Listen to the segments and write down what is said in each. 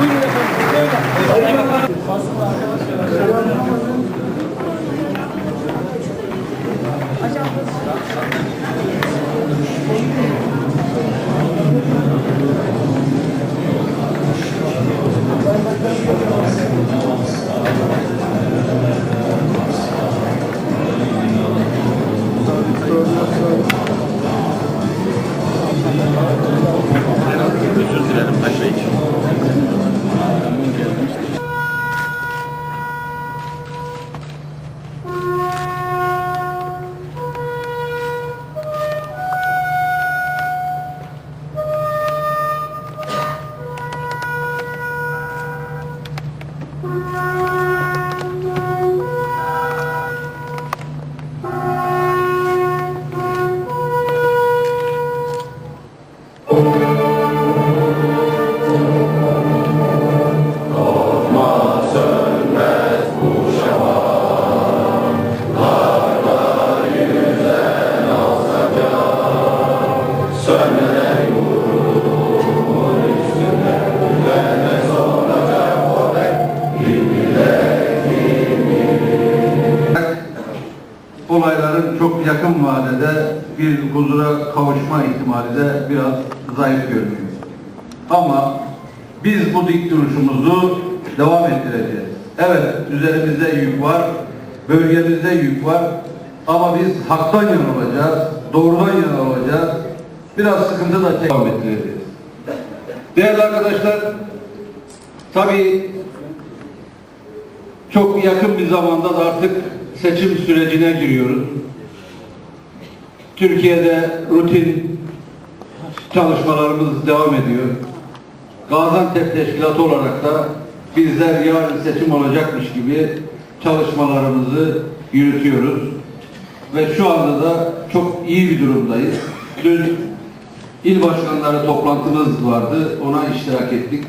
Thank you. Haktan yana olacağız, doğrudan yana olacağız. Biraz sıkıntı da devam ettireceğiz. Değerli arkadaşlar, tabii çok yakın bir zamanda da artık seçim sürecine giriyoruz. Türkiye'de rutin çalışmalarımız devam ediyor. Gaziantep Teşkilatı olarak da bizler yarın seçim olacakmış gibi çalışmalarımızı yürütüyoruz. Ve şu anda da çok iyi bir durumdayız. Dün il başkanları toplantımız vardı. Ona iştirak ettik.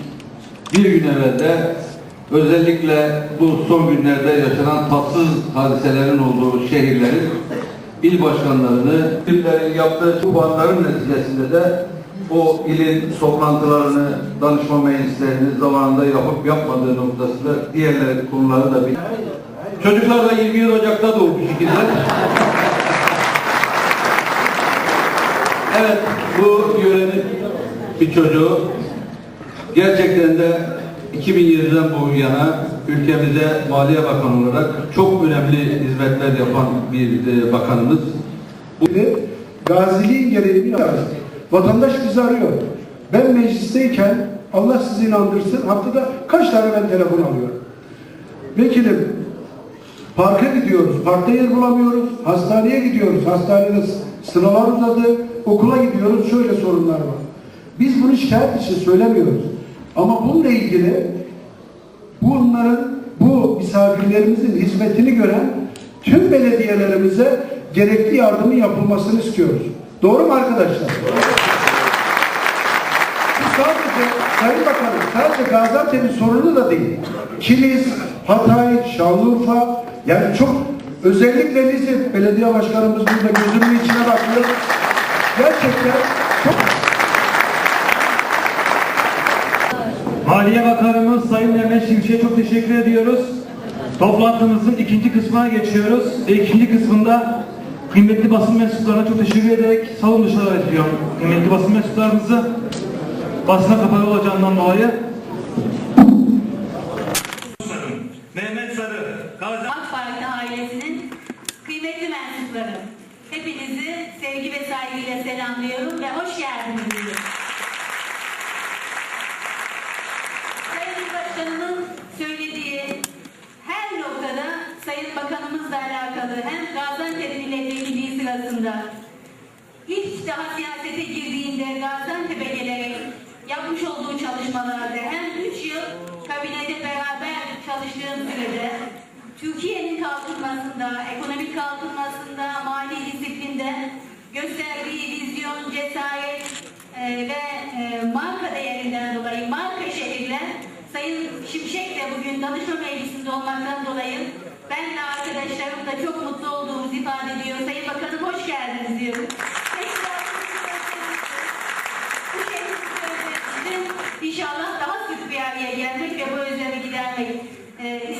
Bir gün evvel de özellikle bu son günlerde yaşanan tatsız hadiselerin olduğu şehirlerin il başkanlarını, illerin yaptığı çobanların neticesinde de o ilin toplantılarını, danışma meclislerini zamanında yapıp yapmadığı noktasında diğerleri konuları da bir. Çocuklar da 27 Ocak'ta doğmuş ikizler. Evet, bu yörenin bir çocuğu gerçekten de 2007'den bu yana ülkemize Maliye Bakanı olarak çok önemli hizmetler yapan bir e, bakanımız. Ve gaziliğin gereği bir arz. Vatandaş bizi arıyor. Ben meclisteyken Allah sizi inandırsın haftada kaç tane ben telefon alıyorum. Vekilim parka gidiyoruz, parkta yer bulamıyoruz, hastaneye gidiyoruz, hastanede sıralar uzadı, okula gidiyoruz, şöyle sorunlar var. Biz bunu şikayet için söylemiyoruz. Ama bununla ilgili bunların, bu misafirlerimizin hizmetini gören tüm belediyelerimize gerekli yardımın yapılmasını istiyoruz. Doğru mu arkadaşlar? Bu sadece Sayın Bakanım, sadece Gaziantep'in sorunu da değil. Kilis, Hatay, Şanlıurfa, yani çok özellikle Nizip belediye başkanımız burada gözümün içine bakıyor. Gerçekten çok Maliye Bakanımız Sayın Mehmet Şimşek'e çok teşekkür ediyoruz. Toplantımızın ikinci kısmına geçiyoruz. Ve ikinci kısmında kıymetli basın mensuplarına çok teşekkür ederek salon dışarı ediyorum. Kıymetli basın mensuplarımızı basına kapalı olacağından dolayı. Mehmet Sarı, Gazi AK Parti ailesinin kıymetli mensupları. Hepinizi sevgi ve saygıyla selamlıyorum ve hoş geldiniz. Sayın Başkanımın söylediği her noktada Sayın Bakanımızla alakalı hem Gaziantep milletvekilliği sırasında ilk daha siyasete girdiğinde Gaziantep'e gelerek yapmış olduğu çalışmalarda hem 3 yıl kabinede beraber çalıştığım sürede Türkiye'nin kalkınmasında, ekonomik kalkınmasında, mali disiplinde gösterdiği vizyon, cesaret e, ve e, marka değerinden dolayı marka şehirler Sayın Şimşek de bugün danışma meclisinde olmaktan dolayı ben de arkadaşlarım da çok mutlu olduğumuzu ifade ediyor. Sayın Bakanım hoş geldiniz diyorum. İnşallah daha sık bir araya gelmek ve bu özlemi gidermek e,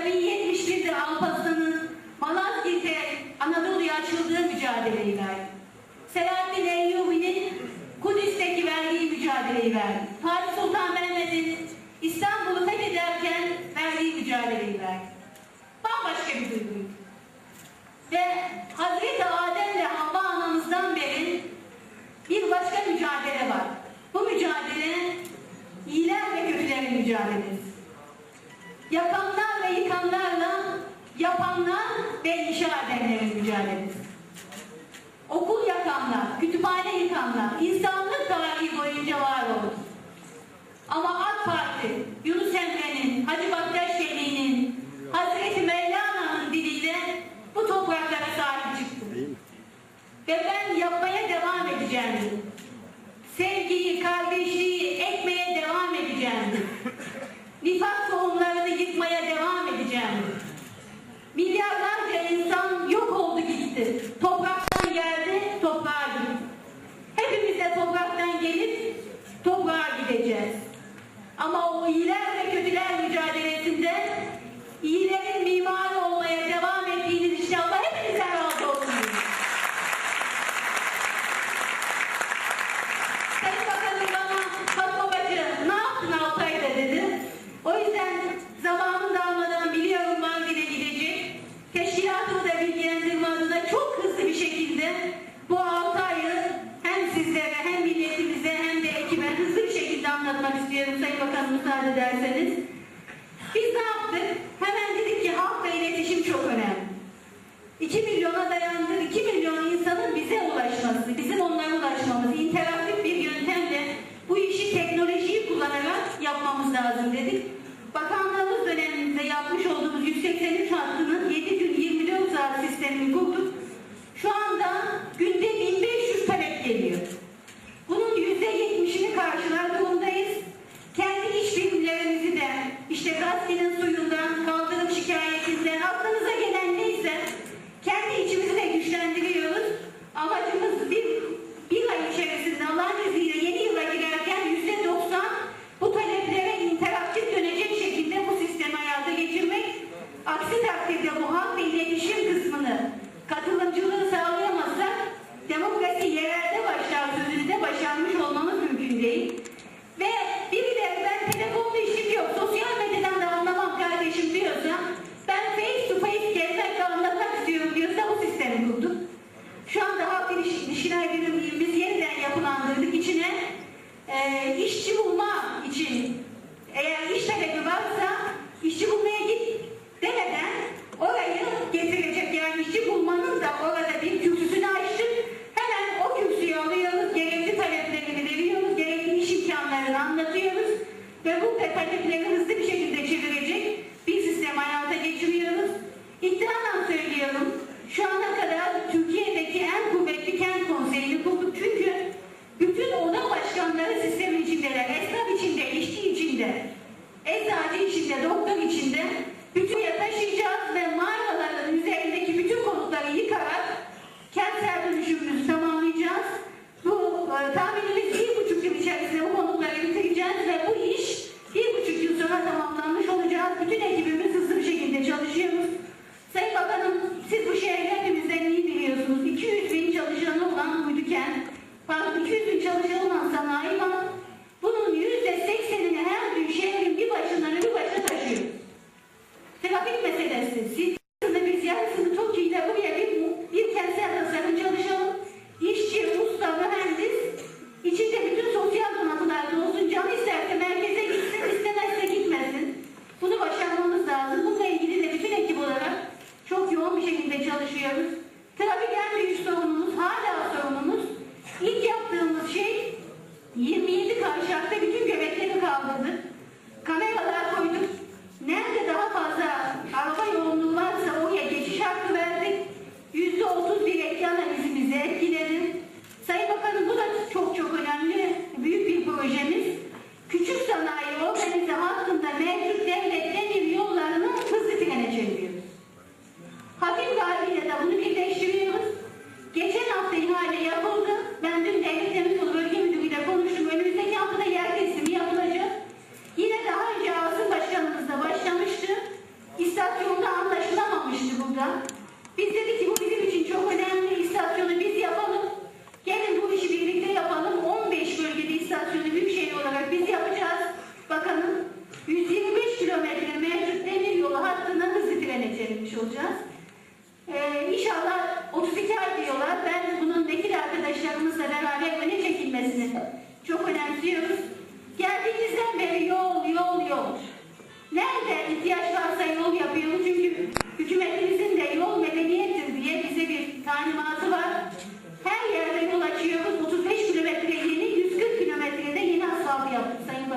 Kızların 71'de Alpaslan'ın Malazgirt'e Anadolu'ya açıldığı mücadeleyi verdi. Selahattin Eyyubi'nin Kudüs'teki verdiği mücadeleyi verdi. Fatih Sultan Mehmet'in İstanbul'u fethederken verdiği mücadeleyi verdi. Bambaşka bir duyguydu. Ve Hazreti Adem'le Havva anamızdan beri bir başka mücadele var. Bu mücadele iyiler ve kötülerin mücadelesi. Yapan yakanla ve inşaat edenlerin mücadelesi. Okul yakanlar, kütüphane yıkanlar, insanlık tarihi boyunca var oldu. Ama AK Parti, Yunus Emre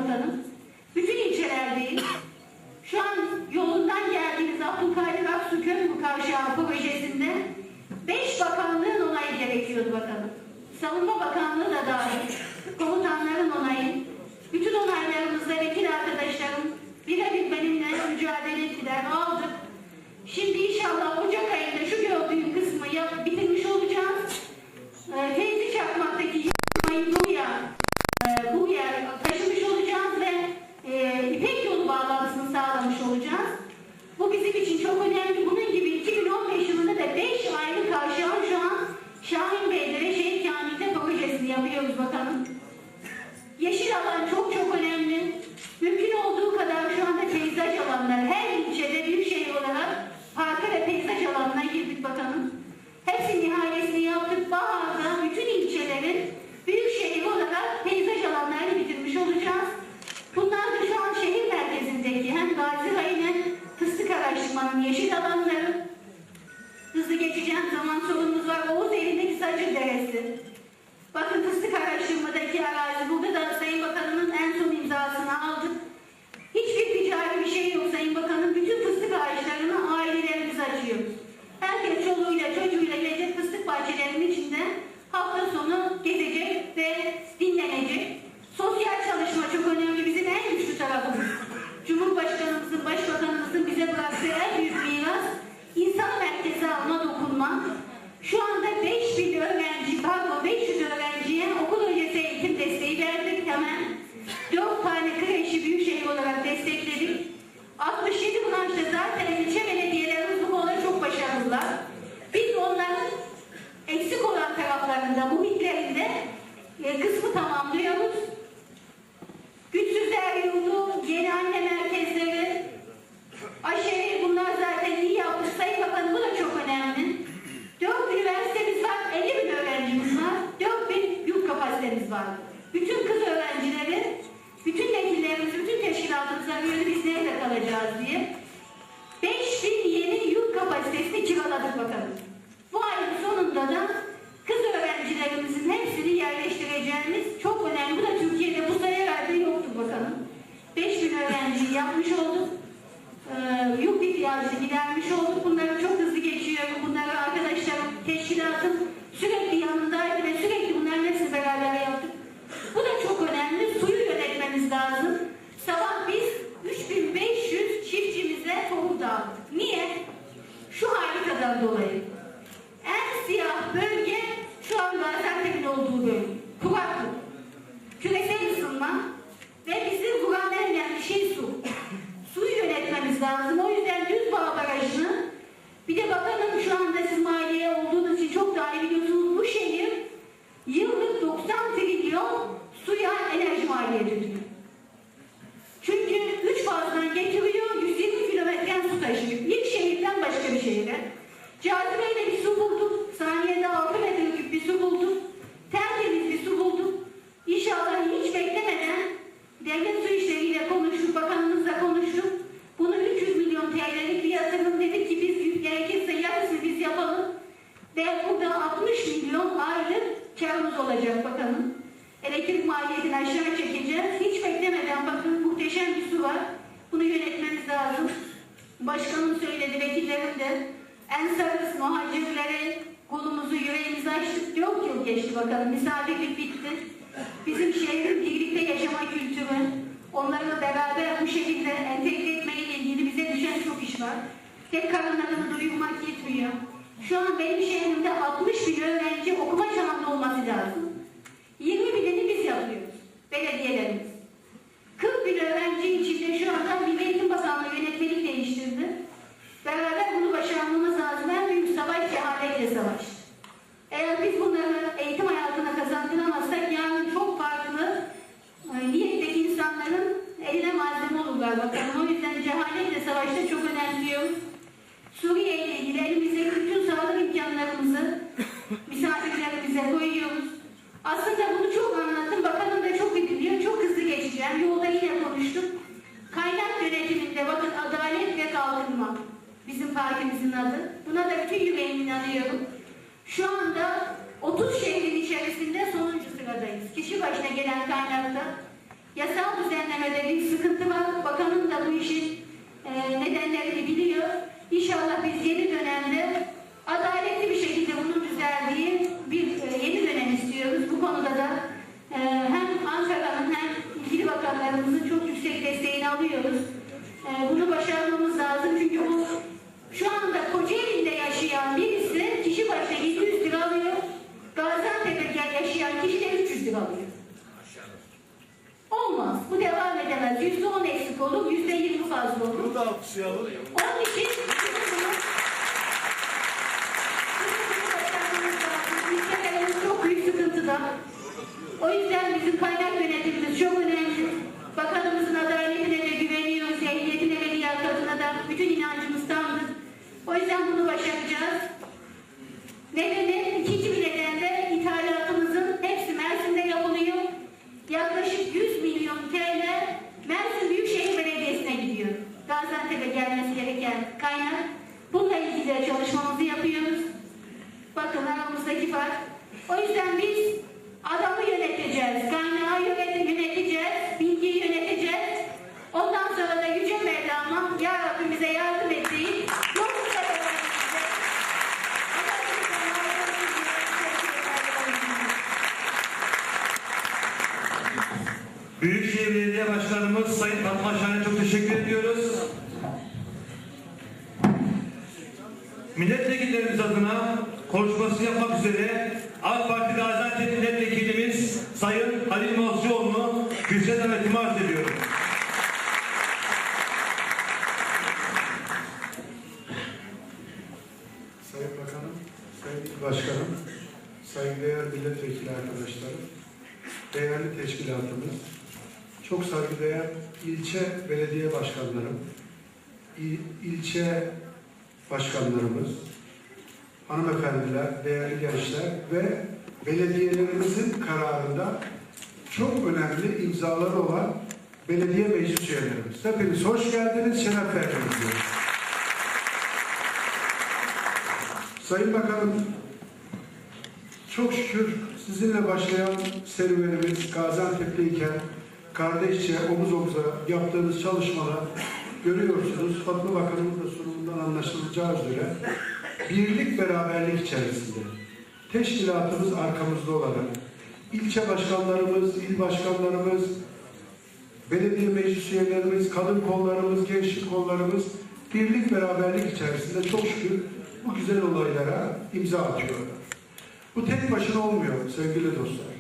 Hanım. Bütün ilçelerdeyiz. Şu an yolundan geldiğimiz Abdülkadir Aksu Köprü Kavşağı projesinde beş bakanlığın onayı gerekiyordu bakalım. Savunma Bakanlığı da dahil. Komutanların onayı. Bütün onaylarımızda vekil arkadaşlarım birebir benimle mücadele ettiler. Aldık. Şimdi inşallah Ocak ayında şu gördüğüm kısmı ya bitirmiş olacağız. Ee, Feyzi Çakmak'taki yıkmayı duyan 67 branşta zaten ilçe ve görmüş olduk. Ee, yok ihtiyacını gidermiş olduk. Bunların çok Şu an benim şehrimde 60 bin öğrenci okuma çağında olması lazım. 20 binini biz yapıyoruz. Belediyelerimiz. 40 bin öğrenci içinde şu anda Milli Eğitim Bakanlığı yönetmelik değiştirdi. Beraber bunu başarmamız lazım. En büyük savaş cehaletle savaş. Eğer biz bunları eğitim hayatına kazandıramazsak yarın çok farklı e, niyetteki insanların eline malzeme olurlar bakalım. O yüzden cehaletle savaşta çok önemliyoruz. Suriye ile ilgili elimizdeki bütün sağlık imkanlarımızı misafirlerimize koyuyoruz. Aslında bunu çok anlattım. Bakanım da çok iyi biliyor. Çok hızlı geçeceğim. Yolda yine konuştuk. Kaynak yönetiminde bakın adalet ve kalkınma. Bizim partimizin adı. Buna da bütün yüreğimle inanıyorum. Şu anda 30 şehrin içerisinde sonuncu sıradayız. Kişi başına gelen kaynakta yasal düzenlemede bir sıkıntı var. Bakanım da bu işin e, nedenlerini biliyor. İnşallah biz yeni dönemde adaletli bir şekilde bunun düzeldiği bir e, yeni dönem istiyoruz. Bu konuda da e, hem Ankara'nın hem ilgili bakanlarımızın çok yüksek desteğini alıyoruz. E, bunu başarmamız lazım çünkü bu şu anda Kocaeli'nde yaşayan birisi kişi başına 700 lira alıyor. Gaziantep'te yaşayan kişi de 300 lira alıyor. Olmaz. Bu devam edemez. Yüzde on eksik olur, yüzde yirmi fazla olur. Bunu da alkışlayalım. Onun için çok büyük sıkıntıda. O yüzden bizim kaynak yönetimimiz çok önemli. Bakanımızın adaletine de güveniyoruz, ehliyetine ve liyakatına da bütün inancımız tamdır. O yüzden bunu başaracağız. Nedeni, ikinci bir neden de ithalatımızın hepsi Mersin'de yapılıyor. Yaklaşık 100 milyon TL Mersin Büyükşehir Belediyesi'ne gidiyor. Gaziantep'e gelmesi gereken kaynak. Bununla ilgili de çalışmamızı yapıyoruz. Bakın aramızdaki fark. O yüzden biz adamı yöneteceğiz, kaynağı yönet- yöneteceğiz, bilgiyi yöneteceğiz. Ondan sonra da Yüce Mevlam'a Ya Rabbi bize yardım et deyip yolumuza devam edeceğiz. Büyükşehir Belediye Başkanımız Sayın Fatma Şahin'e çok teşekkür ediyoruz. Milletvekillerimiz adına konuşması yapmak üzere AK Parti Gaziantep Milletvekilimiz Sayın Halil Mazcıoğlu'nu kürsüye davetimi arz ediyorum. Sayın Bakanım, Sayın Başkanım, saygıdeğer milletvekili arkadaşlarım, değerli teşkilatımız, çok saygıdeğer ilçe belediye başkanlarım, il- ilçe başkanlarımız, hanımefendiler, değerli gençler ve belediyelerimizin kararında çok önemli imzaları olan belediye meclis üyelerimiz. Hepiniz hoş geldiniz, şeref verdiniz. Sayın Bakanım, çok şükür sizinle başlayan serüvenimiz Gaziantep'teyken kardeşçe omuz omuza yaptığımız çalışmalar görüyorsunuz. Fatma Bakanımın da sunumundan anlaşılacağı üzere birlik beraberlik içerisinde teşkilatımız arkamızda olarak ilçe başkanlarımız, il başkanlarımız, belediye meclis üyelerimiz, kadın kollarımız, gençlik kollarımız birlik beraberlik içerisinde çok şükür bu güzel olaylara imza atıyorlar. Bu tek başına olmuyor sevgili dostlar.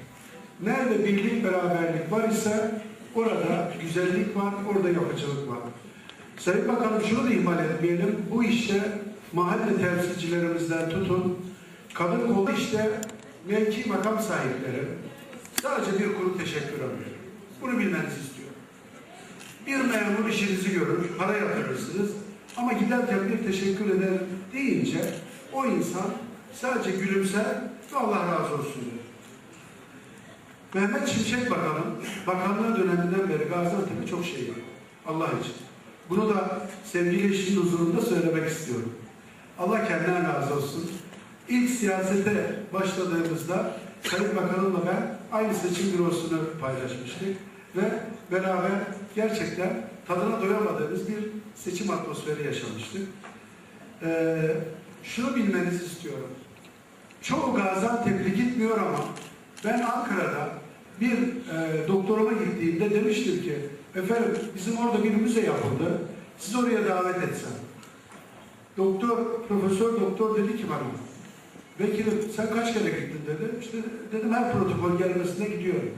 Nerede birlik beraberlik var ise orada güzellik var, orada yapıcılık var. Sayın Bakanım şunu da ihmal etmeyelim. Bu işte mahalle temsilcilerimizden tutun, kadın kolu işte mevki makam sahipleri sadece bir kuru teşekkür alıyorum. Bunu bilmenizi istiyorum. Bir memur işinizi görür, para yatırırsınız ama giderken bir teşekkür eder deyince o insan sadece gülümser ve Allah razı olsun diyor. Mehmet Şimşek Bakanım, bakanlığı döneminden beri Gaziantep'e çok şey var. Allah için. Bunu da sevgili eşinin huzurunda söylemek istiyorum. Allah kendinden razı olsun. İlk siyasete başladığımızda Sayın Bakanımla ben aynı seçim bürosunu paylaşmıştık. ve beraber gerçekten tadına doyamadığımız bir seçim atmosferi yaşamıştık. Ee, şunu bilmenizi istiyorum. Çoğu Gaziantep'li gitmiyor ama ben Ankara'da bir e, doktoruma gittiğimde demiştim ki efendim bizim orada bir müze yapıldı. Siz oraya davet etsem. Doktor, profesör doktor dedi ki bana Vekilim sen kaç kere gittin dedi. İşte dedim her protokol gelmesine gidiyorum.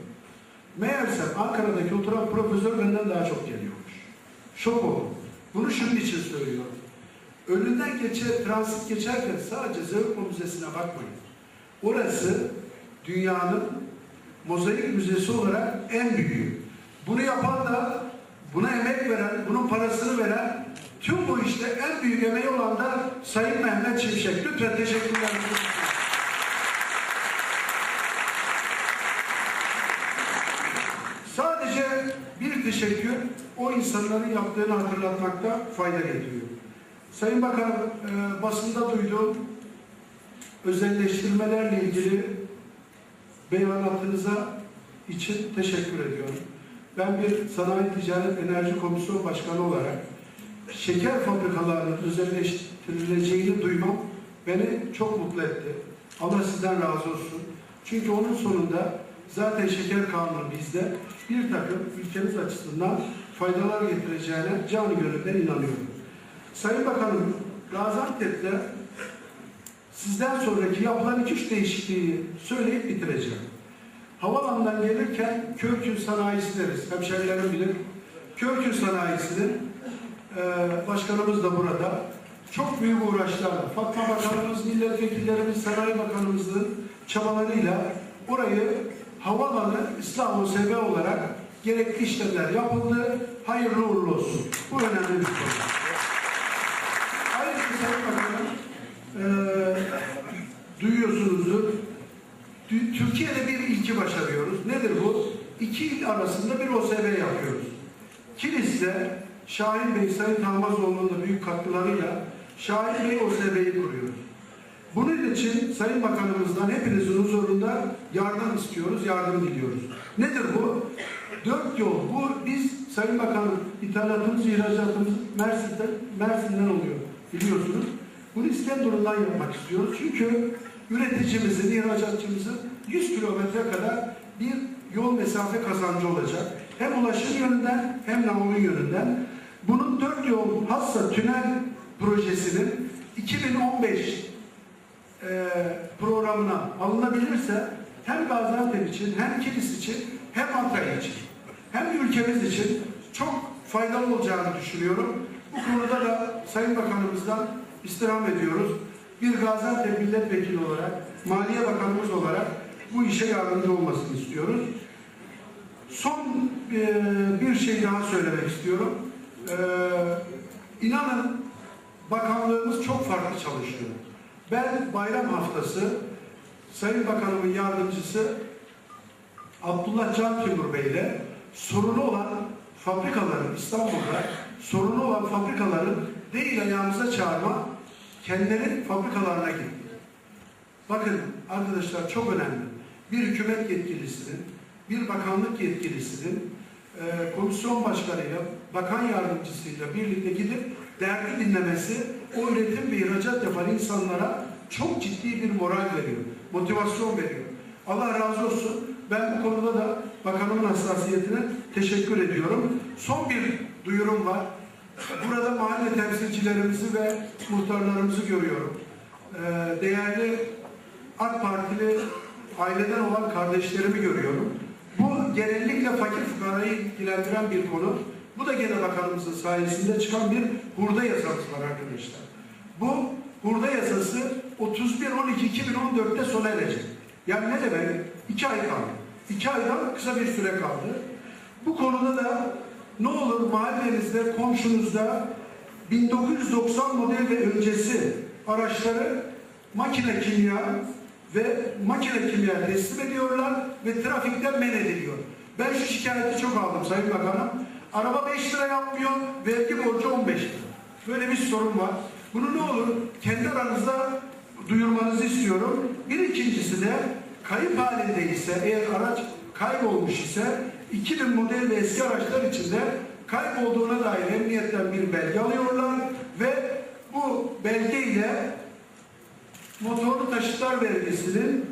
Meğersem Ankara'daki oturan profesör benden daha çok geliyormuş. Şok oldum. Bunu şunun için söylüyorum. Önünden geçe, transit geçerken sadece Zevko Müzesi'ne bakmayın. Orası dünyanın mozaik müzesi olarak en büyüğü. Bunu yapan da, buna emek veren, bunun parasını veren, tüm bu işte en büyük emeği olan da Sayın Mehmet Şimşek. Lütfen teşekkürler. Sadece bir teşekkür o insanların yaptığını hatırlatmakta fayda getiriyor. Sayın Bakan, e, basında duyduğum özelleştirmelerle ilgili beyanatınıza için teşekkür ediyorum. Ben bir Sanayi Ticaret Enerji Komisyon Başkanı olarak şeker fabrikalarının özelleştirileceğini duymam beni çok mutlu etti. Allah sizden razı olsun. Çünkü onun sonunda zaten şeker kanunu bizde bir takım ülkemiz açısından faydalar getireceğine canı gönülden inanıyorum. Sayın Bakanım, Gaziantep'te sizden sonraki yapılan iki üç değişikliği söyleyip bitireceğim. Havalandan gelirken Kökül sanayisi deriz. Hemşerilerim bilir. Kökül sanayisinin e, başkanımız da burada. Çok büyük uğraşlarla Fatma Bakanımız, milletvekillerimiz, Sanayi Bakanımızın çabalarıyla orayı havalanı İslam OSB olarak gerekli işlemler yapıldı. Hayırlı uğurlu olsun. Bu önemli bir konu. Ayrıca Sayın Bakanım, eee duyuyorsunuzdur. Tü- Türkiye'de bir ilki başarıyoruz. Nedir bu? İki il arasında bir OSB yapıyoruz. Kilis'te Şahin Bey, Sayın Tahmazoğlu'nun da büyük katkılarıyla Şahin Bey OSB'yi kuruyoruz. Bunun için Sayın Bakanımızdan hepinizin huzurunda yardım istiyoruz, yardım diliyoruz. Nedir bu? Dört yol. Bu biz Sayın Bakanım ithalatımız, ihracatımız Mersin'den, Mersin'den oluyor biliyorsunuz. Bunu İskenderun'dan yapmak istiyoruz. Çünkü üreticimizin, ihracatçımızın 100 kilometre kadar bir yol mesafe kazancı olacak. Hem ulaşım yönünden hem namlu yönünden. Bunun dört yol hassa tünel projesinin 2015 e, programına alınabilirse hem Gaziantep için hem Kilis için hem Antalya için hem ülkemiz için çok faydalı olacağını düşünüyorum. Bu konuda da Sayın Bakanımızdan istirham ediyoruz. Bir Gaziantep milletvekili olarak, Maliye Bakanımız olarak bu işe yardımcı olmasını istiyoruz. Son e, bir şey daha söylemek istiyorum. E, inanın bakanlığımız çok farklı çalışıyor. Ben bayram haftası Sayın Bakanımın yardımcısı Abdullah Can Timur Bey'le sorunu olan fabrikaların İstanbul'da sorunu olan fabrikaların değil ayağımıza çağırma kendileri fabrikalarına gitti. Bakın arkadaşlar çok önemli. Bir hükümet yetkilisinin, bir bakanlık yetkilisinin e, komisyon başkanıyla, bakan yardımcısıyla birlikte gidip derdi dinlemesi o üretim ve ihracat yapan insanlara çok ciddi bir moral veriyor, motivasyon veriyor. Allah razı olsun. Ben bu konuda da bakanımın hassasiyetine teşekkür ediyorum. Son bir duyurum var. Burada mahalle temsilcilerimizi ve muhtarlarımızı görüyorum. Ee, değerli AK Partili aileden olan kardeşlerimi görüyorum. Bu genellikle fakir fukarayı ilgilendiren bir konu. Bu da gene bakanımızın sayesinde çıkan bir hurda yasamız var arkadaşlar. Bu hurda yasası 31-12-2014'te sona erecek. Yani ne demek? İki ay kaldı. İki aydan kısa bir süre kaldı. Bu konuda da ne olur mahallenizde, komşunuzda 1990 model ve öncesi araçları makine kimya ve makine kimya teslim ediyorlar ve trafikten men ediliyor. Ben şu şikayeti çok aldım Sayın Bakanım. Araba 5 lira yapmıyor, vergi borcu 15 lira. Böyle bir sorun var. Bunu ne olur kendi aranızda duyurmanızı istiyorum. Bir ikincisi de kayıp halindeyse eğer araç kaybolmuş ise 2000 model ve eski araçlar içinde kaybolduğuna dair emniyetten bir belge alıyorlar ve bu belge ile motorlu taşıtlar vergisinin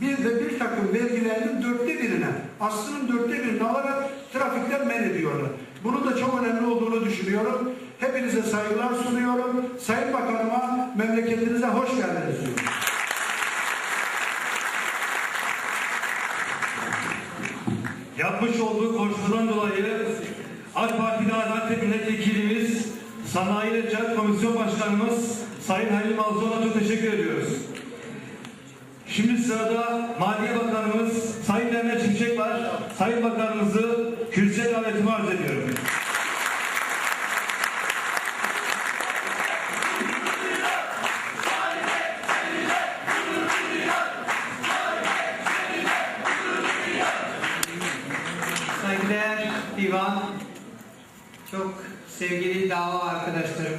bir de bir takım vergilerinin dörtte birine, aslının dörtte birini alarak trafikten men ediyorlar. Bunun da çok önemli olduğunu düşünüyorum. Hepinize saygılar sunuyorum. Sayın Bakanıma memleketinize hoş geldiniz diyorum. Yapmış olduğu koşuldan dolayı AK Parti Gaziantep Milletvekilimiz Sanayi ve Ticaret Komisyon Başkanımız Sayın Halil Malzoğlu'na çok teşekkür ediyoruz. Şimdi sırada Maliye Bakanımız Sayın Mehmet Şimşek var. Sayın Bakanımızı kürsüye davetimi arz ediyorum. Sevgili dava arkadaşlarım,